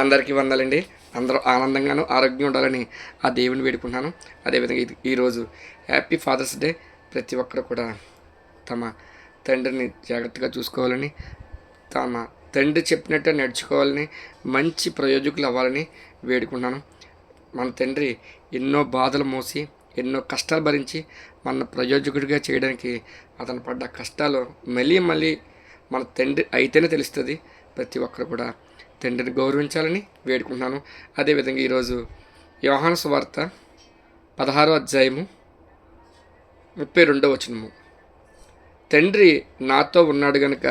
అందరికీ వందాలండి. అందరూ ఆనందంగాను ఆరోగ్యంగా ఉండాలని ఆ దేవుని వేడుకుంటున్నాను. అదేవిధంగా ఇది ఈరోజు హ్యాపీ ఫాదర్స్ డే. ప్రతి ఒక్కరు కూడా తమ తండ్రిని జాగ్రత్తగా చూసుకోవాలని తమ తండ్రి చెప్పినట్టు నడుచుకోవాలని మంచి ప్రయోజకులు అవ్వాలని వేడుకుంటున్నాను. మన తండ్రి ఎన్నో బాధలు మోసి ఎన్నో కష్టాలు భరించి మన ప్రయోజకుడిగా చేయడానికి అతను పడ్డ కష్టాలు మళ్ళీ మళ్ళీ మన తండ్రి అయితేనే తెలుస్తుంది. ప్రతి ఒక్కరు కూడా తండ్రిని గౌరవించాలని వేడుకుంటున్నాను. అదేవిధంగా ఈరోజు యోహాను సువార్త పదహారో అధ్యాయము ముప్పై రెండో వచనము. తండ్రి నాతో ఉన్నాడు గనుక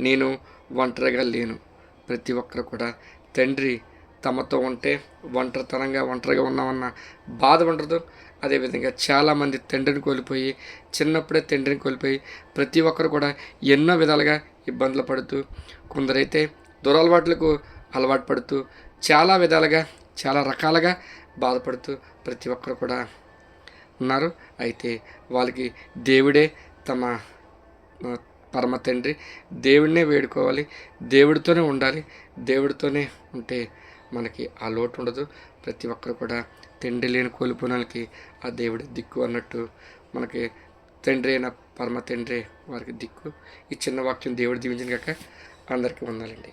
నేను ఒంటరిగా లేను. ప్రతి ఒక్కరు కూడా తండ్రి తమతో ఉంటే ఒంటరితనంగా ఒంటరిగా ఉన్నామన్న బాధ ఉండదు. అదేవిధంగా చాలామంది తండ్రిని కోల్పోయి చిన్నప్పుడే తండ్రిని కోల్పోయి ప్రతి ఒక్కరు కూడా ఎన్నో విధాలుగా ఇబ్బందులు పడుతూ కొందరైతే దురలవాట్లకు అలవాటు పడుతూ చాలా విధాలుగా చాలా రకాలుగా బాధపడుతూ ప్రతి ఒక్కరు కూడా ఉన్నారు. అయితే వాళ్ళకి దేవుడే తమ పరమ తండ్రి. దేవుడినే వేడుకోవాలి. దేవుడితోనే ఉండాలి. దేవుడితోనే ఉంటే మనకి ఆ లోటు ఉండదు. ప్రతి ఒక్కరు కూడా తండ్రి లేని కోల్పోనాలకి ఆ దేవుడి దిక్కు అన్నట్టు మనకి తండ్రి అయిన పరమ తండ్రి వారికి దిక్కు. ఈ చిన్న వాక్యం దేవుడు దీవించిన కాక అందరికీ వందాలండి.